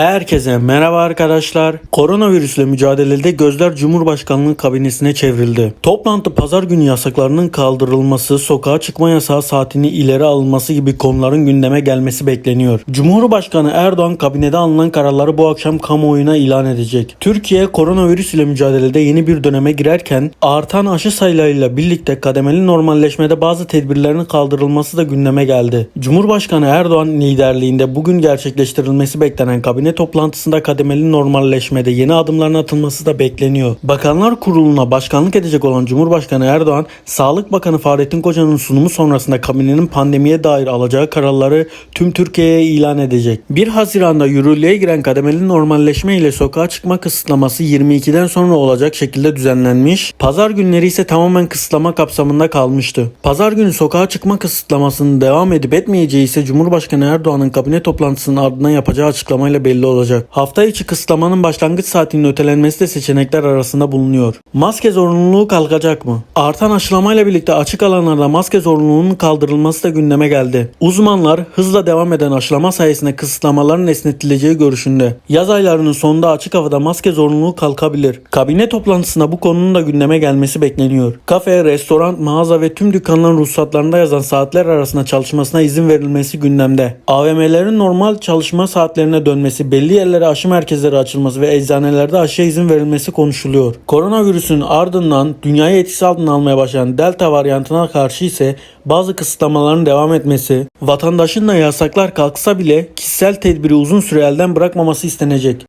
Herkese merhaba arkadaşlar. Koronavirüsle mücadelede gözler Cumhurbaşkanlığı kabinesine çevrildi. Toplantı pazar günü yasaklarının kaldırılması, sokağa çıkma yasağı saatini ileri alınması gibi konuların gündeme gelmesi bekleniyor. Cumhurbaşkanı Erdoğan kabinede alınan kararları bu akşam kamuoyuna ilan edecek. Türkiye koronavirüs ile mücadelede yeni bir döneme girerken artan aşı sayılarıyla birlikte kademeli normalleşmede bazı tedbirlerin kaldırılması da gündeme geldi. Cumhurbaşkanı Erdoğan liderliğinde bugün gerçekleştirilmesi beklenen kabine toplantısında kademeli normalleşmede yeni adımların atılması da bekleniyor. Bakanlar Kurulu'na başkanlık edecek olan Cumhurbaşkanı Erdoğan, Sağlık Bakanı Fahrettin Koca'nın sunumu sonrasında kabinenin pandemiye dair alacağı kararları tüm Türkiye'ye ilan edecek. 1 Haziran'da yürürlüğe giren kademeli normalleşme ile sokağa çıkma kısıtlaması 22'den sonra olacak şekilde düzenlenmiş. Pazar günleri ise tamamen kısıtlama kapsamında kalmıştı. Pazar günü sokağa çıkma kısıtlamasının devam edip etmeyeceği ise Cumhurbaşkanı Erdoğan'ın kabine toplantısının ardından yapacağı açıklamayla belli olacak. Hafta içi kısıtlamanın başlangıç saatinin ötelenmesi de seçenekler arasında bulunuyor. Maske zorunluluğu kalkacak mı? Artan aşılamayla birlikte açık alanlarda maske zorunluluğunun kaldırılması da gündeme geldi. Uzmanlar hızla devam eden aşılama sayesinde kısıtlamaların esnetileceği görüşünde. Yaz aylarının sonunda açık havada maske zorunluluğu kalkabilir. Kabine toplantısında bu konunun da gündeme gelmesi bekleniyor. Kafe, restoran, mağaza ve tüm dükkanların ruhsatlarında yazan saatler arasında çalışmasına izin verilmesi gündemde. AVM'lerin normal çalışma saatlerine dönmesi, belli yerlere aşı merkezleri açılması ve eczanelerde aşıya izin verilmesi konuşuluyor. Koronavirüsün ardından dünyayı etkisi altına almaya başlayan Delta varyantına karşı ise bazı kısıtlamaların devam etmesi, vatandaşın da yasaklar kalksa bile kişisel tedbiri uzun süre elden bırakmaması istenecek.